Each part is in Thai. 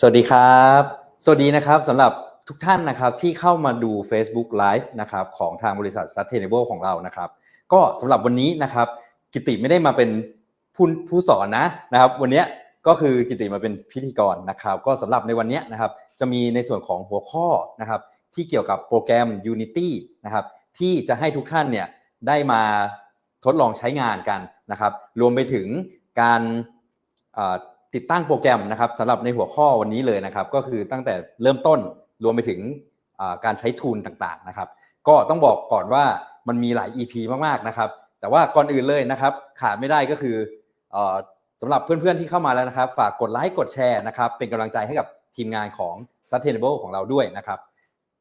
สวัสดีครับ สวัสดีนะครับสำหรับทุกท่านนะครับที่เข้ามาดู Facebook Live นะครับของทางบริษัท Sustainable ของเรานะครับ ก็สำหรับวันนี้นะครับกิติไม่ได้มาเป็นผู้ผู้สอนนะนะครับ วันนี้ก็คือกิติมาเป็นพิธีกรนะครับ ก็สำหรับในวันนี้นะครับจะมีในส่วนของหัวข้อนะครับที่เกี่ยวกับโปรแกรม Unity นะครับที่จะให้ทุกท่านเนี่ยได้มาทดลองใช้งานกันนะครับ รวมไปถึงการ ติดตั้งโปรแกรมนะครับสำหรับในหัวข้อวันนี้เลยนะครับ ก็คือตั้งแต่เริ่มต้นรวมไปถึงการใช้ทูลต่างๆนะครับ ก็ต้องบอกก่อนว่ามันมีหลาย EP มากๆนะครับ แต่ว่าก่อนอื่นเลยนะครับ ขาดไม่ได้ก็คืออ่อสำหรับเพื่อนๆที่เข้ามาแล้วนะครับ ฝากกดไลค์กดแชร์นะครับ เป็นกำลังใจให้กับทีมงานของ Sustainable ของเราด้วยนะครับ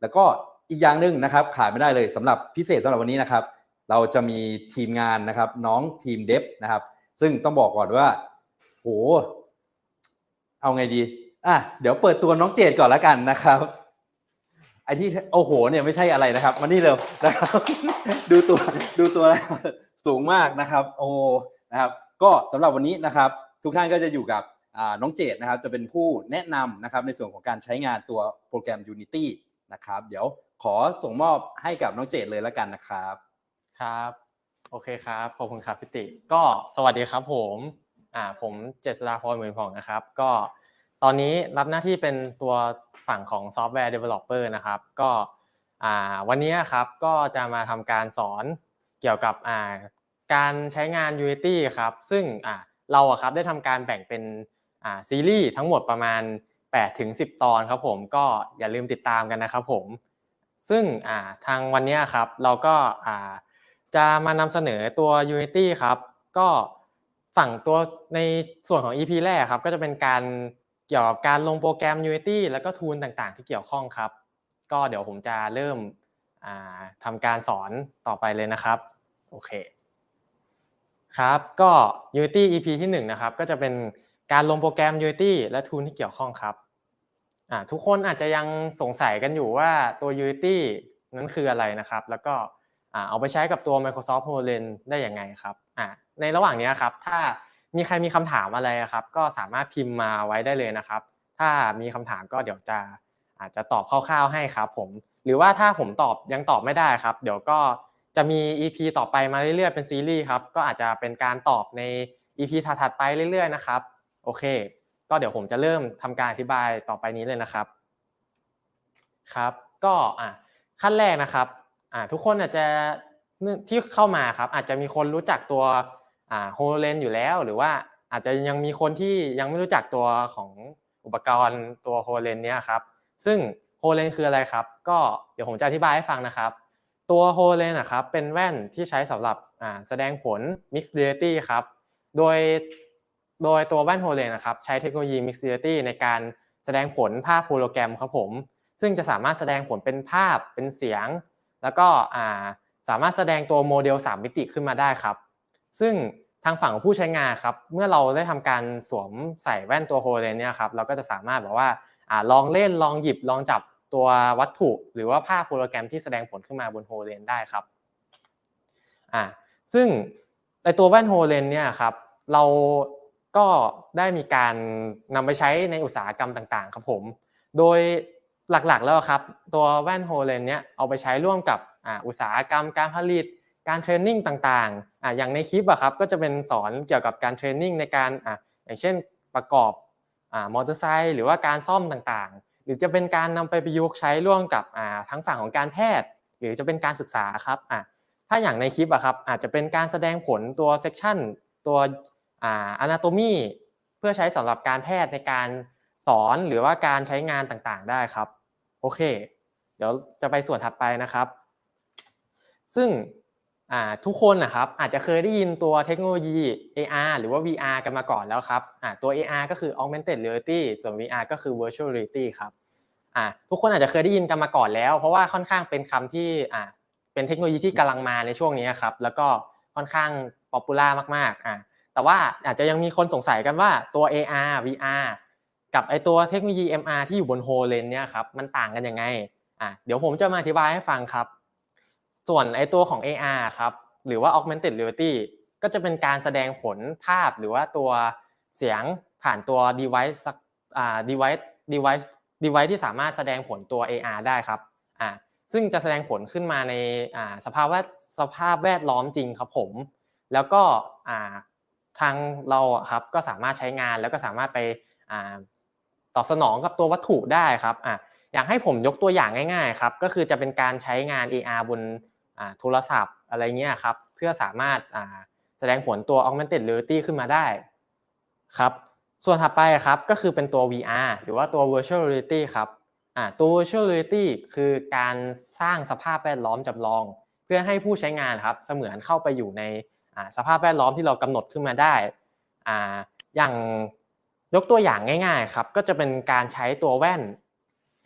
แล้วก็อีกอย่างหนึ่งนะครับขาดไม่ได้เลยสำหรับพิเศษสำหรับวันนี้นะครับ เราจะมีทีมงานนะครับน้องทีมเดฟนะครับ ซึ่งต้องบอกก่อนว่าโห เอาไงดีอะเดี๋ยวเปิดตัวน้องเจดก่อนล้วกันนะครับไอที่โอ้โหเนี่ยไม่ใช่อะไรนะครับมานี่เร็วนะครับ ดูตัวดูตัวแล้วสูงมากนะครับ โอ้นะครับ ก็สำหรับวันนี้นะครับ ทุกท่านก็จะอยู่กับน้องเจดนะครับ จะเป็นผู้แนะนำนะครับในส่วนของการใช้งานตัวโปรแกรม Unity นะครับ เดี๋ยวขอส่งมอบให้กับน้องเจดเลยแล้วกันนะครับ ครับ โอเคครับ ขอบคุณครับพิติ ก็สวัสดีครับผม อ่าผมเจษฎาพรหมื่นผ่องนะครับ ก็ตอนนี้รับหน้าที่เป็นตัวฝั่งของซอฟต์แวร์ Developer นะครับ ก็อ่าวันนี้ครับก็จะมาทำการสอนเกี่ยวกับอ่าการใช้งาน Unity ครับ ซึ่งอ่าเราอะครับได้ทำการแบ่งเป็นอ่าซีรีส์ทั้งหมดประมาณ8ถึง10 ตอนครับผมก็อย่าลืมติดตามกันนะครับผม ซึ่งอ่าทางวันนี้ครับเราก็อ่าจะมานำเสนอตัว Unity ครับ ก็ ฝั่งตัวในส่วนของ EP แรกครับก็จะเป็นการเกี่ยวกับการลงโปรแกรม Unity แล้วก็ทูลต่างๆ ที่เกี่ยวข้องครับ ก็เดี๋ยวผมจะเริ่มทำการสอนต่อไปเลยนะครับโอเคครับก็ Unity EP ที่1นะครับก็จะเป็นการลงโปรแกรม Unity และทูลที่เกี่ยวข้องครับทุกคนอาจจะยังสงสัยกันอยู่ว่าตัว Unity นั้นคืออะไรนะครับ แล้วก็เอาไปใช้กับตัว Microsoft HoloLens ได้ยังไงครับ อ่าในระหว่างนี้ครับ ถ้ามีใครมีคำถามอะไรครับ ก็สามารถพิมพ์มาไว้ได้เลยนะครับ ถ้ามีคำถามก็เดี๋ยวจะอาจจะตอบคร่าวๆให้ครับผม หรือว่าถ้าผมตอบยังตอบไม่ได้ครับ เดี๋ยวก็จะมี EP ต่อไปมาเรื่อยๆเป็นซีรีส์ครับ ก็อาจจะเป็นการตอบใน EP ถัดๆไปเรื่อยๆนะครับ โอเค ก็เดี๋ยวผมจะเริ่มทำการอธิบายต่อไปนี้เลยนะครับ ครับ ก็อะขั้นแรกนะครับอ่าทุกคนอาจจะ ที่เข้ามาครับอาจจะมีคนรู้จักตัวอ่า HoloLens อยู่แล้ว หรือว่าอาจจะยังมีคนที่ยังไม่รู้จักตัวของอุปกรณ์ตัว HoloLens เนี้ยครับซึ่ง HoloLens คืออะไรครับ ก็เดี๋ยวผมจะอธิบายให้ฟังนะครับ ตัว HoloLens นะครับเป็นแว่นที่ใช้สำหรับแสดงผล Mixed Reality ครับโดยโดยตัวแว่น HoloLens นะครับใช้เทคโนโลยี Mixed Reality ในการแสดงผลภาพโฮโลแกรมครับผม ซึ่งจะสามารถแสดงผลเป็นภาพเป็นเสียง แล้วก็อ่า สามารถแสดงตัวโมเดล 3 มิติขึ้นมาได้ครับ ซึ่งทางฝั่งของผู้ใช้งานครับ เมื่อเราได้ทำการสวมใส่แว่นตัว HoloLens เนี่ยครับ เราก็จะสามารถแบบว่าอลองเล่น ลองหยิบ ลองจับตัววัตถุ หรือว่าภาพโฮโลแกรมที่แสดงผลขึ้นมาบน HoloLens ได้ครับ อ่า ซึ่งในตัวแว่น HoloLens เนี่ยครับ เราก็ได้มีการนำไปใช้ในอุตสาหกรรมต่างๆ ครับผม โดยหลักๆแล้วครับ ตัวแว่น HoloLens เนี่ยเอาไปใช้ร่วมกับ อุตสาหกรรมการผลิตการเทรนนิ่งต่างๆอ่าอย่างในคลิปอะครับก็จะเป็นสอนเกี่ยวกับการเทรนนิ่งในการอ่าอย่างเช่นประกอบอ่ามอเตอร์ไซค์หรือว่าการซ่อมต่างๆ หรือจะเป็นการนำไปประยุกต์ใช้ร่วมกับอ่าทั้งฝั่งของการแพทย์ หรือจะเป็นการศึกษาครับอ่าถ้าอย่างในคลิปอะครับอาจจะเป็นการแสดงผลตัวเซกชันตัวอ่า anatomy เพื่อใช้สำหรับการแพทย์ในการสอนหรือว่าการใช้งานต่างๆ ได้ครับโอเค เดี๋ยวจะไปส่วนถัดไปนะครับ ซึ่งทุกคนนะครับอาจจะเคยได้ยินตัวเทคโนโลยี AR หรือว่า VR กันมาก่อนแล้วครับตัว AR ก็คือ Augmented Reality ส่วน VR ก็คือ Virtual Reality ครับทุกคนอาจจะเคยได้ยินกันมาก่อนแล้ว เพราะว่าค่อนข้างเป็นคำที่เป็นเทคโนโลยีที่กำลังมาในช่วงนี้ครับแล้วก็ค่อนข้างป๊อปปูล่ามากๆแต่ว่าอาจจะยังมีคนสงสัยกันว่าตัว AR VR กับไอตัวเทคโนโลยี MR ที่อยู่บน HoloLens เนี่ยครับมันต่างกันยังไงเดี๋ยวผมจะมาอธิบายให้ฟังครับ ส่วนไอตัวของ AR ครับหรือว่า Augmented Reality ก็จะเป็นการแสดงผลภาพหรือว่าตัวเสียงผ่านตัว device อ่า device device device ที่สามารถแสดงผลตัว AR ได้ครับอ่าซึ่งจะแสดงผลขึ้นมาในอ่าสภาพแวดสภาพแวดล้อมจริงครับผม แล้วก็อ่าทางเราครับก็สามารถใช้งานแล้วก็สามารถไปอ่าตอบสนองกับตัววัตถุได้ครับอ่าอยากให้ผมยกตัวอย่างง่ายๆครับก็คือจะเป็นการใช้งาน AR บน โทรศัพท์อะไรเงี้ยครับเพื่อสามารถอ่าแสดงผลตัว augmented reality ขึ้นมาได้ครับส่วนถัดไปครับก็คือเป็นตัว VR หรือว่าตัว virtual reality ครับอ่าตัว virtual reality คือการสร้างสภาพแวดล้อมจำลอง เพื่อให้ผู้ใช้งานครับเสมือนเข้าไปอยู่ในอ่าสภาพแวดล้อมที่เรากำหนดขึ้นมาได้อ่าอย่างยกตัวอย่างง่ายๆครับก็จะเป็นการใช้ตัวแว่น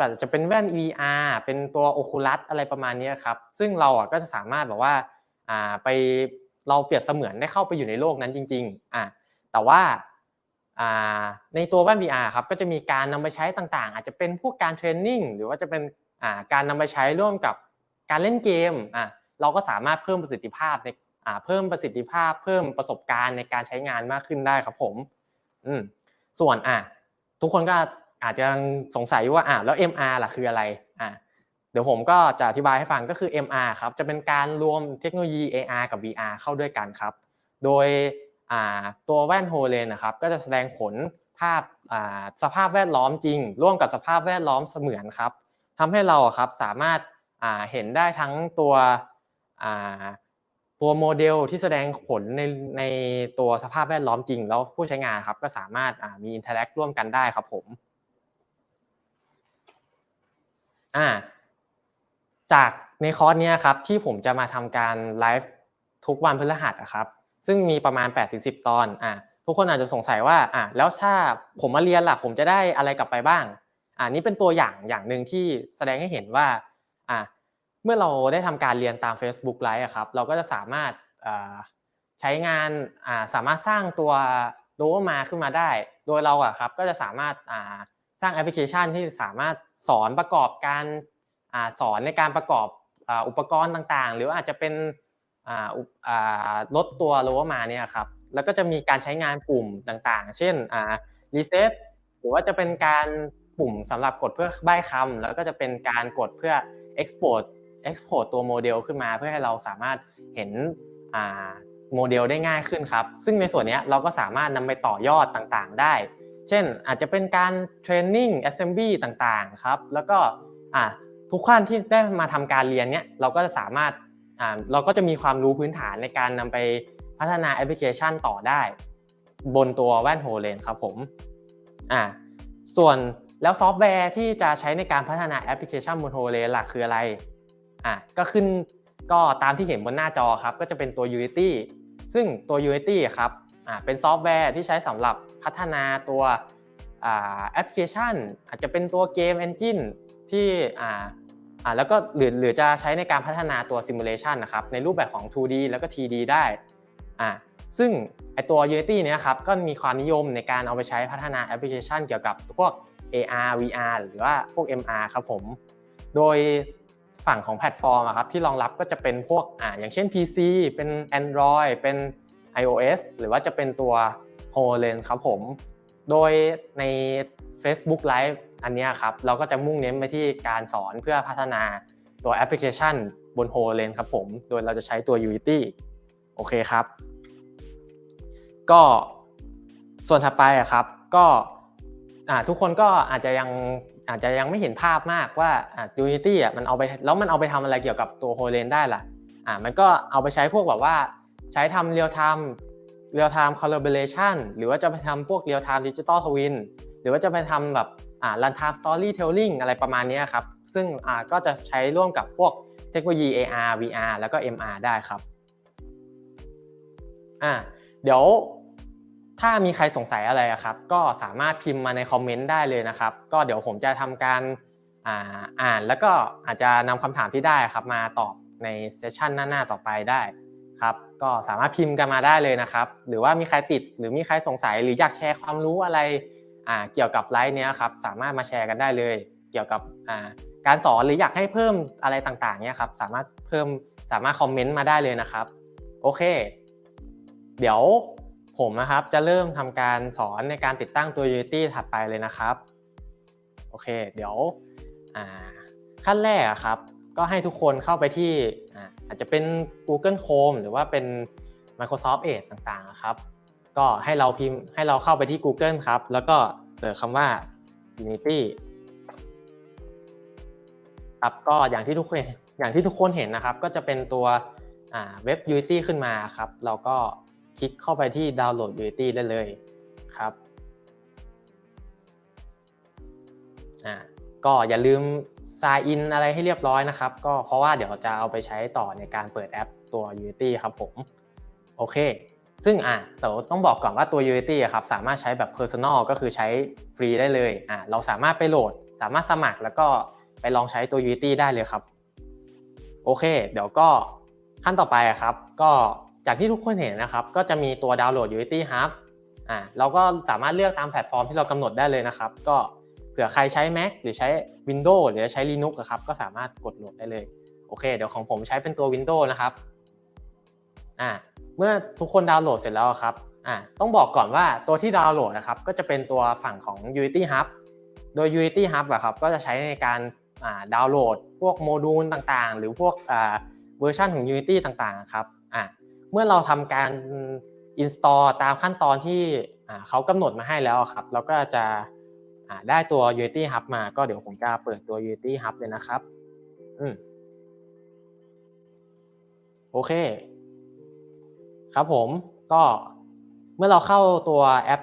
แต่จะเป็นแว่น VR เป็นตัว Oculus อะไรประมาณนี้ครับ ซึ่งเราอะก็จะสามารถแบบว่าอ่าไปเราเปรียบเสมือนได้เข้าไปอยู่ในโลกนั้นจริงๆอ่าแต่ว่าในตัวแว่น VR ครับก็จะมีการนำไปใช้ต่างๆ อาจจะเป็นพวกการเทรนนิ่งหรือว่าจะเป็นการนำไปใช้ร่วมกับการเล่นเกมอะเราก็สามารถเพิ่มประสิทธิภาพในเพิ่มประสิทธิภาพ เพิ่มประสบการณ์ในการใช้งานมากขึ้นได้ครับผมอืมส่วนอะทุกคนก็ อาจจะสงสัยว่าอะแล้ว MR ล่ะคืออะไรอะเดี๋ยวผมก็จะอธิบายให้ฟังก็คือ MR ครับจะเป็นการรวมเทคโนโลยี AR กับ VR เข้าด้วยกันครับ โดยตัวแว่นโฮเลนนะครับก็จะแสดงผลภาพสภาพแวดล้อมจริง ร่วมกับสภาพแวดล้อมเสมือนครับทำให้เราครับสามารถเห็นได้ทั้งตัวตัวโมเดลที่แสดงผลในในตัวสภาพแวดล้อมจริง แล้วผู้ใช้งานครับก็สามารถมีอินเทอร์แอคร่วมกันได้ครับผม อ่าจากในคอร์สเนี้ครับที่ผมจะมาทำการไลฟ์ทุกวันพฤหัสครับซึ่งมีประมาณ8-10ตอนอะทุกคนอาจจะสงสัยว่าอะแล้วถ้าผมมาเรียนล่ะผมจะได้อะไรกลับไปบ้างอ่านี่เป็นตัวอย่างอย่างหนึ่งที่แสดงให้เห็นว่าอะเมื่อเราได้ทำการเรียนตาม Facebook Live ครับเราก็จะสามารถใช้งานอ่าสามารถสร้างตัวโลมาขึ้นมาได้ โดยเราอะครับก็จะสามารถอ่า สร้างแอปพลิเคชันที่สามารถสอนประกอบการสอนในการประกอบอุปกรณ์ต่างๆ หรืออาจจะเป็นลดตัวโลมาเนี่ยครับแล้วก็จะมีการใช้งานปุ่มต่างๆ เช่นรีเซ็ตหรือว่าจะเป็นการปุ่มสำหรับกดเพื่อใบ้คำแล้วก็จะเป็นการกดเพื่อ export export ตัวโมเดลขึ้นมาเพื่อให้เราสามารถเห็นโมเดลได้ง่ายขึ้นครับ ซึ่งในส่วนนี้เราก็สามารถนำไปต่อยอดต่างๆ ได้ เช่นอาจจะเป็นการเทรนนิ่ง assembly ต่างๆครับแล้วก็ทุกขั้นที่ได้มาทำการเรียนเนี้ยเราก็จะสามารถเราก็จะมีความรู้พื้นฐานในการนำไปพัฒนาแอปพลิเคชันต่อได้ บนตัวแว่นโฮเลนครับผมอ่าส่วนแล้วซอฟต์แวร์ที่จะใช้ในการพัฒนาแอปพลิเคชันบนโฮเลนล่ะคืออะไรอะก็ขึ้นก็ตามที่เห็นบนหน้าจอครับก็จะเป็นตัว Unity ซึ่งตัว Unity ครับ เป็นซอฟต์แวร์ที่ใช้สำหรับพัฒนาตัวแอปพลิเคชัน อาจจะเป็นตัวเกมเอนจินที่แล้วก็หรือหรือจะใช้ในการพัฒนาตัวซิมูเลชันนะครับในรูปแบบของ 2D แล้วก็ 3D ได้ซึ่งไอตัว Unity เนี้ยครับก็มีความนิยมในการเอาไปใช้พัฒนาแอปพลิเคชันเกี่ยวกับพวก AR VR หรือว่าพวก MR ครับผม โดยฝั่งของแพลตฟอร์มครับที่รองรับก็จะเป็นพวกออย่างเช่น PC เป็น Android เป็น iOS หรือว่าจะเป็นตัว HoloLens ครับผม โดยใน Facebook Live อันนี้ครับ เราก็จะมุ่งเน้นไปที่การสอนเพื่อพัฒนาตัวแอปพลิเคชันบน HoloLens ครับผม โดยเราจะใช้ตัว Unity โอเคครับ ก็ส่วนถัดไปครับ ก็ทุกคนก็อาจจะยังอาจจะยังไม่เห็นภาพมากว่า Unity อะมันเอาไปแล้วมันเอาไปทำอะไรเกี่ยวกับตัว HoloLens ได้ล่ะอ่ามันก็เอาไปใช้พวกแบบว่า ใช้ทำ real time real time collaboration หรือว่าจะไปทำพวก real time digital twin หรือว่าจะไปทำแบบอ่า run time storytelling อะไรประมาณนี้ครับ ซึ่งอ่าก็จะใช้ร่วมกับพวกเทคโนโลยี AR VR แล้วก็ MR ได้ครับอ่าเดี๋ยวถ้ามีใครสงสัยอะไรครับ ก็สามารถพิมพ์มาในคอมเมนต์ได้เลยนะครับ ก็เดี๋ยวผมจะทำการอ่าอ่านแล้วก็อาจจะนำคำถามที่ได้ครับมาตอบในเซสชันหน้า ๆ ต่อไปได้ ครับก็สามารถพิมพ์กันมาได้เลยนะครับ หรือว่ามีใครติดหรือมีใครสงสัยหรืออยากแชร์ความรู้อะไรเกี่ยวกับไลฟ์เนี้ยครับสามารถมาแชร์กันได้เลย เกี่ยวกับการสอนหรืออยากให้เพิ่มอะไรต่างๆเนี้ยครับสามารถเพิ่มสามารถคอมเมนต์มาได้เลยนะครับโอเค เดี๋ยวผมนะครับจะเริ่มทำการสอนในการติดตั้งตัว Unity ถัดไปเลยนะครับโอเค เดี๋ยวขั้นแรกอะครับ ก็ให้ทุกคนเข้าไปที่ อาจจะเป็น Google Chrome หรือว่าเป็น Microsoft Edge ต่างๆครับ ก็ให้เราพิมพ์ให้เราเข้าไปที่ Google ครับ แล้วก็เสิร์ชคำว่า Unity ครับก็อย่างที่ทุกคนอย่างที่ทุกคนเห็นนะครับ ก็จะเป็นตัวเว็บ Unity ขึ้นมาครับ เราก็คลิกเข้าไปที่ดาวน์โหลด Unity ได้เลยครับอ่าก็อย่าลืม sign in อะไรให้เรียบร้อยนะครับ ก็เพราะว่าเดี๋ยวจะเอาไปใช้ต่อในการเปิดแอปตัว Unity ครับผม โอเค ซึ่งอะแต่ต้องบอกก่อนว่าตัว Unity อะครับสามารถใช้แบบ Personal ก็คือใช้ฟรีได้เลยอะเราสามารถไปโหลด สามารถสมัครแล้วก็ไปลองใช้ตัว Unity ได้เลยครับ โอเค เดี๋ยวก็ขั้นต่อไปอะครับ ก็จากที่ทุกคนเห็นนะครับ ก็จะมีตัวดาวน์โหลด Unity Hub อะเราก็สามารถเลือกตามแพลตฟอร์มที่เรากำหนดได้เลยนะครับ ก็ เผื่อใครใช้ Mac หรือใช้ Windows หรือใช้ Linux ครับก็สามารถกดโหลดได้เลย โอเค เดี๋ยวของผมใช้เป็นตัว Windows นะครับอ่าเมื่อทุกคนดาวน์โหลดเสร็จแล้วครับอ่าต้องบอกก่อนว่าตัวที่ดาวน์โหลดนะครับก็จะเป็นตัวฝั่งของ Unity Hub โดย Unity Hub อะครับก็จะใช้ในการอ่าดาวน์โหลด พวกโมดูลต่างๆ หรือพวกอ่าเวอร์ชันของ Unity ต่างๆครับอ่าเมื่อเราทำการ install ตามขั้นตอนที่อ่าเขากำหนดมาให้แล้วครับ เราก็จะ ได้ตัว Unity Hub มาก็เดี๋ยวผมจะเปิดตัว Unity Hub เลยนะครับอืมโอเค ครับผมก็เมื่อเราเข้าตัวแอป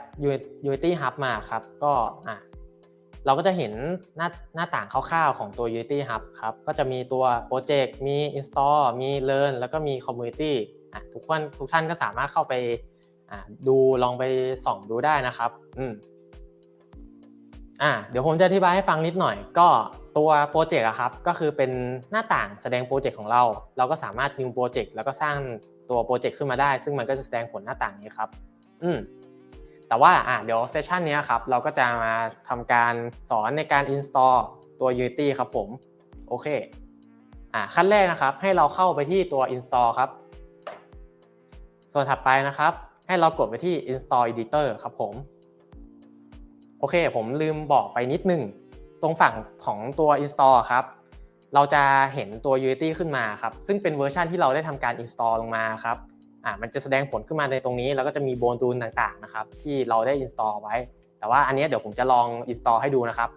Unity Hub มาครับ ก็อะเราก็จะเห็นหน้าหน้าต่างคร่าวๆของตัว Unity Hub ครับ ก็จะมีตัวโปรเจกต์มี install มี learn แล้วก็มี community อะทุกคนทุกท่านก็สามารถเข้าไปอะดูลองไปส่องดูได้นะครับ อืม อะเดี๋ยวผมจะอธิบายให้ฟังนิดหน่อย ก็ตัวโปรเจกต์อะครับก็คือเป็นหน้าต่างแสดงโปรเจกต์ของเรา เราก็สามารถ new โปรเจกต์แล้วก็สร้างตัวโปรเจกต์ขึ้นมาได้ ซึ่งมันก็จะแสดงผลหน้าต่างนี้ครับอืมแต่ว่าอะเดี๋ยวเซสชันนี้ครับเราก็จะมาทำการสอนในการ install ตัว Unity ครับผมโอเคอะขั้นแรกนะครับ ให้เราเข้าไปที่ตัว install ครับ ส่วนถัดไปนะครับ ให้เรากดไปที่ install editor ครับผม โอเค ผมลืมบอกไปนิดนึง ตรงฝั่งของตัว install ครับ เราจะเห็นตัว Unity ขึ้นมาครับ ซึ่งเป็นเวอร์ชันที่เราได้ทำการ install ลงมาครับอ่ามันจะแสดงผลขึ้นมาในตรงนี้ แล้วก็จะมีโบนดูลต่างๆนะครับ ที่เราได้ install ไว้ แต่ว่าอันนี้เดี๋ยวผมจะลอง install ให้ดูนะครับ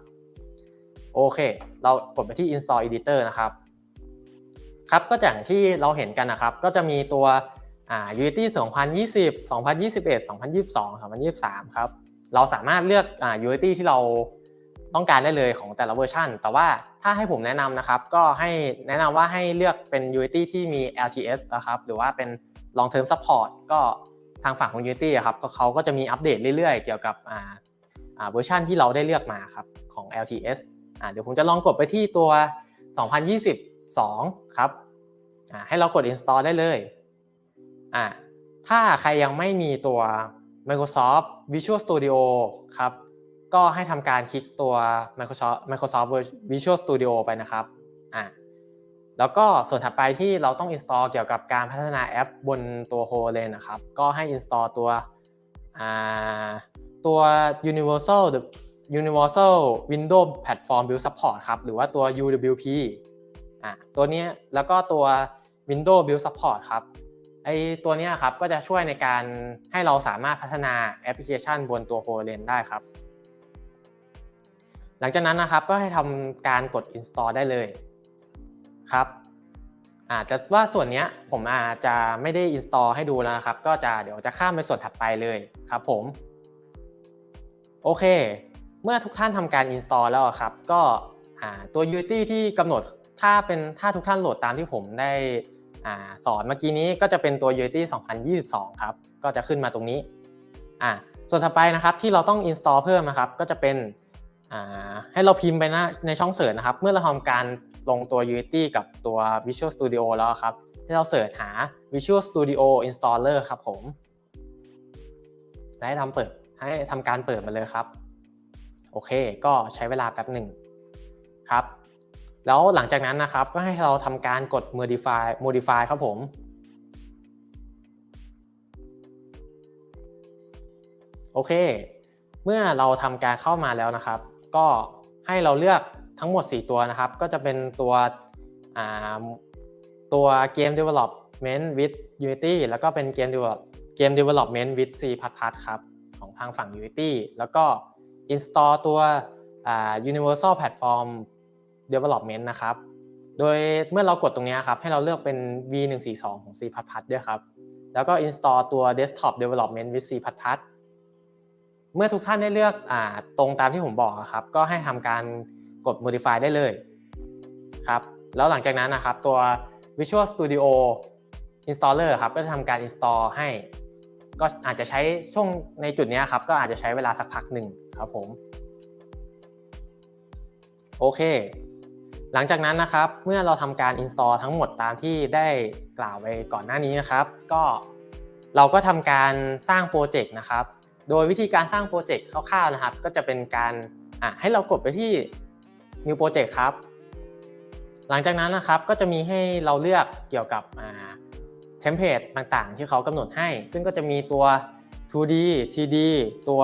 โอเค เรากดไปที่ install editor นะครับ ครับก็อย่างที่เราเห็นกันนะครับ ก็จะมีตัวอ่า Unity 2020 2021 2022 2023 ครับ เราสามารถเลือกอ่า Unity ที่เราต้องการได้เลยของแต่ละเวอร์ชันแต่ว่าถ้าให้ผมแนะนำนะครับ ก็ให้แนะนำว่าให้เลือกเป็น Unity ที่มี LTS นะครับ หรือว่าเป็น long term support ก็ทางฝั่งของ Unity ครับก็เขาก็จะมีอัปเดตเรื่อยๆ เกี่ยวกับอ่าอ่าเวอร์ชันที่เราได้เลือกมาครับของ LTS อ่าเดี๋ยวผมจะลองกดไปที่ตัว 2022 ครับอ่าให้เรากด install ได้เลยอ่าถ้าใครยังไม่มีตัว Microsoft Visual Studio ครับ ก็ให้ทำการคลิกตัว Microsoft Microsoft Visual Studio ไปนะครับอ่าแล้วก็ส่วนถัดไปที่เราต้อง install เกี่ยวกับการพัฒนาแอปบนตัว HoloLens นะครับ ก็ให้ install ตัวอ่าตัว Universal Universal Windows Platform Build Support ครับ หรือว่าตัว UWP อะตัวนี้แล้วก็ตัว Windows Build Support ครับ ไอตัวนี้ครับก็จะช่วยในการให้เราสามารถพัฒนาแอปพลิเคชันบนตัว HoloLens ได้ครับ หลังจากนั้นนะครับก็ให้ทำการกด install ได้เลยครับอาจจะว่าส่วนนี้ผมอาจจะไม่ได้ install ให้ดูแล้วนะครับ ก็จะเดี๋ยวจะข้ามไปส่วนถัดไปเลยครับผม โอเค เมื่อทุกท่านทำการ install แล้วครับ ก็ตัว Unity ที่กำหนดถ้าเป็นถ้าทุกท่านโหลดตามที่ผมได้ อาสอนเมื่อกี้นี้ก็จะเป็นตัว Unity 2022 ครับ ก็จะขึ้นมาตรงนี้อ่าส่วนถัดไปนะครับที่เราต้อง install เพิ่มนะครับ ก็จะเป็นให้เราพิมพ์ไปนะในช่องเสิร์ชนะครับ เมื่อเราทำการลงตัว Unity กับตัว Visual Studio แล้วครับ ให้เราเสิร์ชหา Visual Studio Installer ครับผมและให้ทำเปิดให้ทำการเปิดมาเลยครับ โอเค ก็ใช้เวลาแป๊บหนึ่งครับ แล้วหลังจากนั้นนะครับก็ให้เราทำการกด modify modify ครับผมโอเค เมื่อเราทำการเข้ามาแล้วนะครับ ก็ให้เราเลือกทั้งหมด 4 ตัวนะครับ ก็จะเป็นตัวตัว Game Development with Unity แล้วก็เป็น Game Develop Game Development with C++ ครับ ของทางฝั่ง Unity แล้วก็ install ตัวอ่า Universal Platform Development นะครับ โดยเมื่อเรากดตรงนี้ครับ ให้เราเลือกเป็น V142 ของ C++ ด้วยครับ แล้วก็ install ตัว Desktop Development with C++ เมื่อทุกท่านได้เลือกอตรงตามที่ผมบอกครับ ก็ให้ทำการกด modify ได้เลยครับ แล้วหลังจากนั้นนะครับตัว Visual Studio Installer ครับก็จะทำการ install ให้ ก็อาจจะใช้ช่วงในจุดนี้ครับ ก็อาจจะใช้เวลาสักพักหนึ่งครับผม โอเค หลังจากนั้นนะครับ เมื่อเราทำการ install ทั้งหมดตามที่ได้กล่าวไปก่อนหน้านี้นะครับ ก็เราก็ทำการสร้างโปรเจกต์นะครับ โดยวิธีการสร้างโปรเจกต์คร่าวๆนะครับ ก็จะเป็นการให้เรากดไปที่ new project ครับ หลังจากนั้นนะครับก็จะมีให้เราเลือกเกี่ยวกับเทมเพลตต่างๆ ที่เขากำหนดให้ ซึ่งก็จะมีตัว 2D 3D ตัว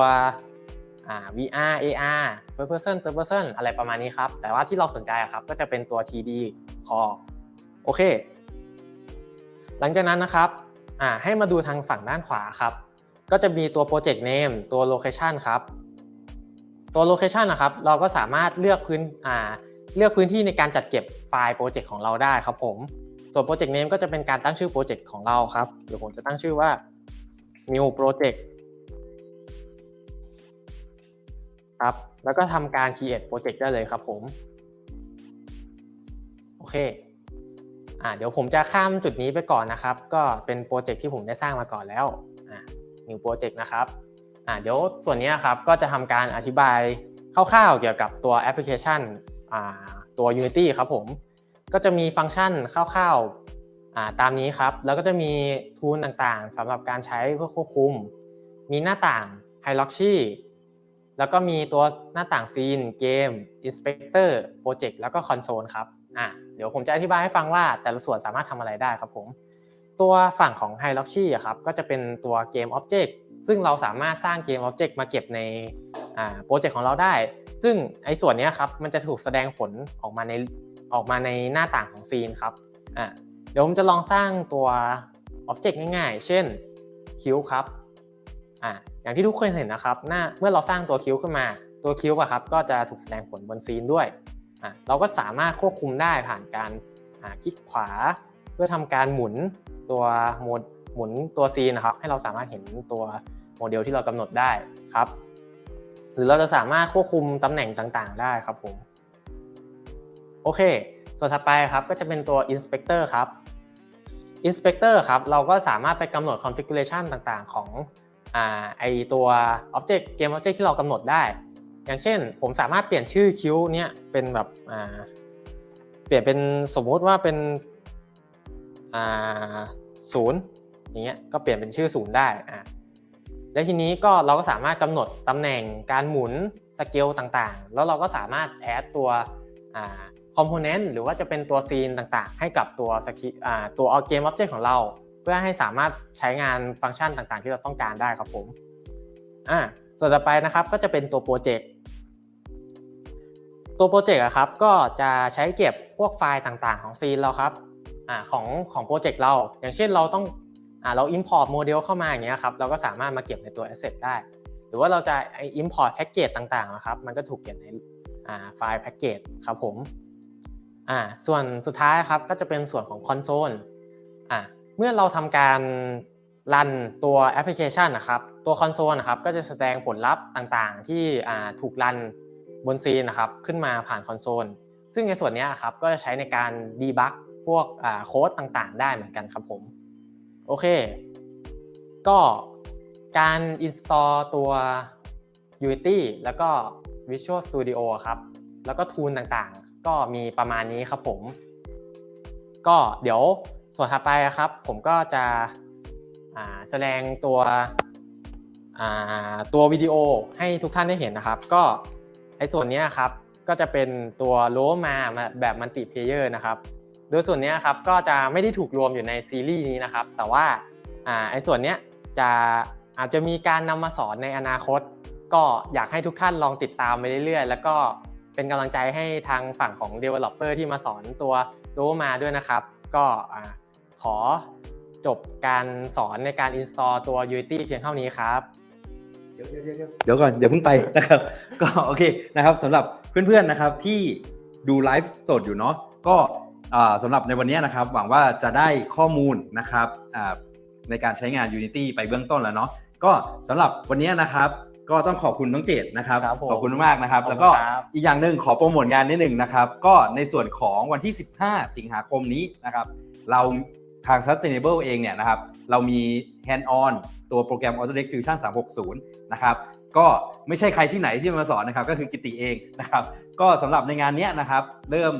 VR AR first person third person อะไรประมาณนี้ครับ แต่ว่าที่เราสนใจอะครับก็จะเป็นตัว 3D พอโอเค หลังจากนั้นนะครับอ่าให้มาดูทางฝั่งด้านขวาครับ ก็จะมีตัว Project Name ตัว Location ครับ ตัว Location นะครับ เราก็สามารถเลือกพื้นอ่าเลือกพื้นที่ในการจัดเก็บไฟล์โปรเจกต์ของเราได้ครับผม ส่วน Project Name ก็จะเป็นการตั้งชื่อโปรเจกต์ของเราครับ เดี๋ยวผมจะตั้งชื่อว่า New Project ครับ แล้วก็ทำการ Create Project ได้เลยครับผม โอเคอ่าเดี๋ยวผมจะข้ามจุดนี้ไปก่อนนะครับ ก็เป็นโปรเจกต์ที่ผมได้สร้างมาก่อนแล้วอ่า New Project นะครับอ่าเดี๋ยวส่วนนี้ครับก็จะทำการอธิบายคร่าวๆเกี่ยวกับตัวแอปพลิเคชันอ่าตัว Unity ครับผม ก็จะมีฟังก์ชันคร่าวๆอ่าตามนี้ครับ แล้วก็จะมีทูลต่างๆสำหรับการใช้เพื่อควบคุม มีหน้าต่าง Hierarchy แล้วก็มีตัวหน้าต่าง Scene เกม Inspector Project แล้วก็ Console ครับอะเดี๋ยวผมจะอธิบายให้ฟังว่าแต่ละส่วนสามารถทำอะไรได้ครับผม ตัวฝั่งของ Hierarchy ครับก็จะเป็นตัวเกม Object ซึ่งเราสามารถสร้างเกม Object มาเก็บในโปรเจกต์ของเราได้ ซึ่งไอ้ส่วนนี้ครับมันจะถูกแสดงผลออกมาในออกมาในหน้าต่างของซีนครับอะเดี๋ยวผมจะลองสร้างตัว Object ง่ายๆ เช่นคิ้วครับ อะอย่างที่ทุกคนเห็นนะครับหน้าเมื่อเราสร้างตัวคิ้วขึ้นมา ตัวคิ้วอะครับก็จะถูกแสดงผลบนซีนด้วยอะเราก็สามารถควบคุมได้ผ่านการอะคลิกขวา เพื่อทำการหมุนตัวโหมดหมุนตัวซีนนะครับ ให้เราสามารถเห็นตัวโมเดลที่เรากำหนดได้ครับ หรือเราจะสามารถควบคุมตำแหน่งต่างๆ ได้ครับผมโอเค ส่วนถัดไปครับก็จะเป็นตัว Inspector ครับ Inspector ครับเราก็สามารถไปกำหนด configuration ต่างๆ ของ อไอตัว Object เกม Object ที่เรากำหนดได้ อย่างเช่น ผมสามารถเปลี่ยนชื่อคิ้วเนี้ยเป็นแบบอ่าเปลี่ยนเป็นสมมุติว่าเป็นอ่าศูนย์อย่างเงี้ยก็เปลี่ยนเป็นชื่อศูนย์ได้อ่าแล้วทีนี้ก็เราก็สามารถกำหนดตำแหน่งการหมุนสเกลต่างๆ แล้วเราก็สามารถแอดตัวอ่าคอมโพเนนต์หรือว่าจะเป็นตัวซีนต่างๆ ให้กับตัวสกิอ่าตัวเกม Object ของเรา พื่อให้สามารถใช้งานฟังก์ชันต่างๆ ที่เราต้องการได้ครับผมอ่าส่วนต่อไปนะครับก็จะเป็นตัวโปรเจกต์ตัวโปรเจกต์อะครับก็จะใช้เก็บพวกไฟล์ต่างๆของซีนเราครับอ่าของของโปรเจกต์เรา อย่างเช่นเราต้องอ่าเรา import โมเดลเข้ามาอย่างเงี้ยครับเราก็สามารถมาเก็บในตัว asset ได้ หรือว่าเราจะ import แพ็กเกจต่างๆนะครับมันก็ถูกเก็บในอ่าไฟล์แพ็กเกจครับผมอ่าส่วนสุดท้ายครับก็จะเป็นส่วนของคอนโซลอ่า เมื่อเราทำการรันตัวแอปพลิเคชันนะครับ ตัวคอนโซลนะครับก็จะแสดงผลลัพธ์ต่างๆ ที่ถูกรันบนซีนนะครับขึ้นมาผ่านคอนโซล ซึ่งในส่วนนี้ครับก็จะใช้ในการดีบักพวกโค้ดต่างๆ ได้เหมือนกันครับผม โอเค ก็การ install ตัว Unity แล้วก็ Visual Studio ครับ แล้วก็ทูลต่างๆ ก็มีประมาณนี้ครับผม ก็เดี๋ยว ส่วนถัดไปครับผมก็จะแสดงตัวตัววิดีโอให้ทุกท่านได้เห็นนะครับ ก็ไอ้ส่วนนี้ครับก็จะเป็นตัวโลมาแบบมัลติเพเยอร์นะครับ โดยส่วนนี้ครับก็จะไม่ได้ถูกรวมอยู่ในซีรีส์นี้นะครับ แต่ว่าไอ้ส่วนนี้จะอาจจะมีการนำมาสอนในอนาคต ก็อยากให้ทุกท่านลองติดตามไปเรื่อยๆ แล้วก็เป็นกำลังใจให้ทางฝั่งของ Developer ที่มาสอนตัวรู้มาด้วยนะครับ ก็ ขอจบการสอนในการ install ตัว Unity เพียงเท่านี้ครับ เดี๋ยวเดี๋ยวเดี๋ยวเดี๋ยวเดี๋ยวก่อนอย่าเพิ่งไปนะครับ ก็โอเคนะครับสำหรับเพื่อนๆนะครับที่ดูไลฟ์สดอยู่เนาะก็อ่าสำหรับในวันนี้นะครับ หวังว่าจะได้ข้อมูลนะครับอ่าในการใช้งาน Unity ไปเบื้องต้นแล้วเนาะก็สำหรับวันนี้นะครับ ก็ต้องขอบคุณน้องเจตนะครับครับผมขอบคุณมากนะครับ ขอบคุณแล้วก็ครับ อีกอย่างหนึ่งขอโปรโมทงานนิดหนึ่งนะครับ ก็ในส่วนของวันที่ 15 สิงหาคมนี้นะครับ เรา ทาง Sustainable เองเนี่ยนะครับเรามี hand on ตัวโปรแกรม Autodesk Fusion 360 นะครับก็ไม่ใช่ใครที่ไหนที่มาสอนนะครับก็คือกิติเองนะครับก็สำหรับในงานเนี้ยนะครับเริ่ม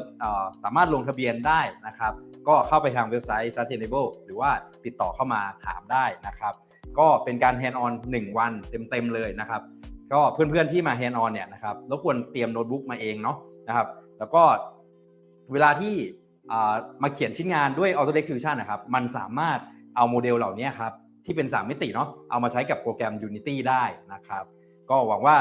สามารถลงทะเบียนได้นะครับก็เข้าไปทางเว็บไซต์ Sustainable หรือว่าติดต่อเข้ามาถามได้นะครับก็เป็นการ hand on 1 วันเต็มๆเลยนะครับก็เพื่อนๆที่มา hand on เนี่ยนะครับรบกวนเตรียมโน้ตบุ๊กมาเองเนาะนะครับแล้วก็เวลาที่ มาเขียนชิ้นงานด้วย Autodesk Fusion นะครับ มันสามารถเอาโมเดลเหล่านี้ครับที่เป็น 3 มิติเนาะเอามาใช้กับโปรแกรม Unity ได้นะครับ ก็หวังว่า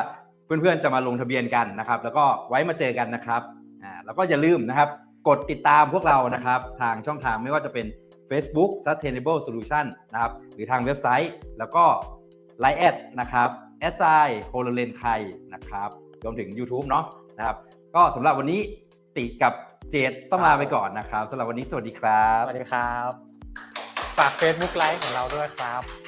เพื่อนๆจะมาลงทะเบียนกันนะครับ แล้วก็ไว้มาเจอกันนะครับอ่าแล้วก็อย่าลืมนะครับ กดติดตามพวกเรานะครับ ทางช่องทางไม่ว่าจะเป็น Facebook Sustainable Solution นะครับ หรือทางเว็บไซต์ แล้วก็ Line แอดนะครับ s i h o l o l e n ไทยนะครับรวมถึง YouTube เนาะนะครับ ก็สำหรับวันนี้ติกับ เจดต้องลาไปก่อนนะครับสำหรับวันนี้สวัสดีครับ สวัสดีครับ ฝาก Facebook ไลฟ์ของเราด้วยครับ